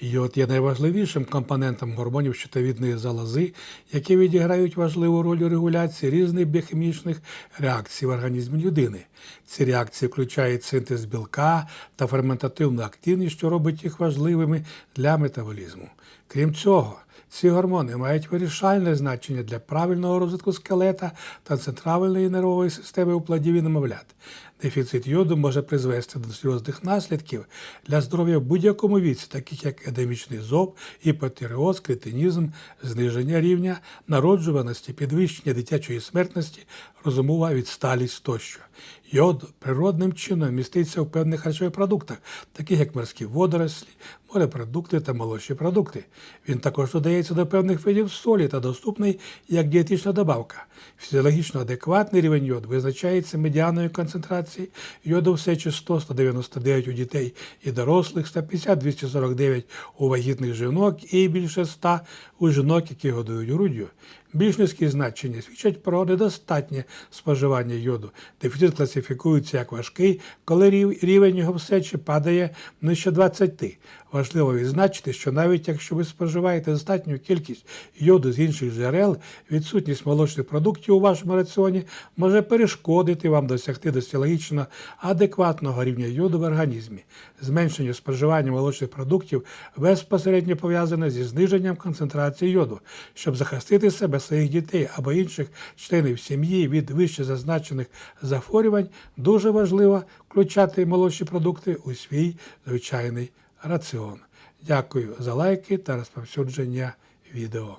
Йод є найважливішим компонентом гормонів щитовідної залози, які відіграють важливу роль у регуляції різних біохімічних реакцій в організмі людини. Ці реакції включають синтез білка та ферментативну активність, що робить їх важливими для метаболізму. Крім цього, ці гормони мають вирішальне значення для правильного розвитку скелета та центральної нервової системи у плодів немовлят. Дефіцит йоду може призвести до серйозних наслідків для здоров'я в будь-якому віці, таких як едемічний зоб, гіпотиреоз, кретинізм, зниження рівня народжуваності, підвищення дитячої смертності, розумова відсталість тощо. Йод природним чином міститься в певних харчових продуктах, таких як морські водорослі, морепродукти та молочні продукти. Він також додається до певних видів солі та доступний як дієтична добавка. Фізіологічно адекватний рівень йоду визначається медіаною концентрації йоду в сечі 100-199 у дітей і дорослих, 150-249 у вагітних жінок і більше 100 у жінок, які годують груддю. Більш низькі значення свідчать про недостатнє споживання йоду. Дефіцит класифікується як важкий, коли рівень його всечі сечі падає нижче 20. Важливо відзначити, що навіть якщо ви споживаєте достатню кількість йоду з інших джерел, відсутність молочних продуктів у вашому раціоні може перешкодити вам досягти досягічно адекватного рівня йоду в організмі. Зменшення споживання молочних продуктів безпосередньо пов'язане зі зниженням концентрації йоду, щоб захистити себе, своїх дітей або інших членів сім'ї від вище зазначених захворювань, дуже важливо включати молочні продукти у свій звичайний раціон. Дякую за лайки та розповсюдження відео.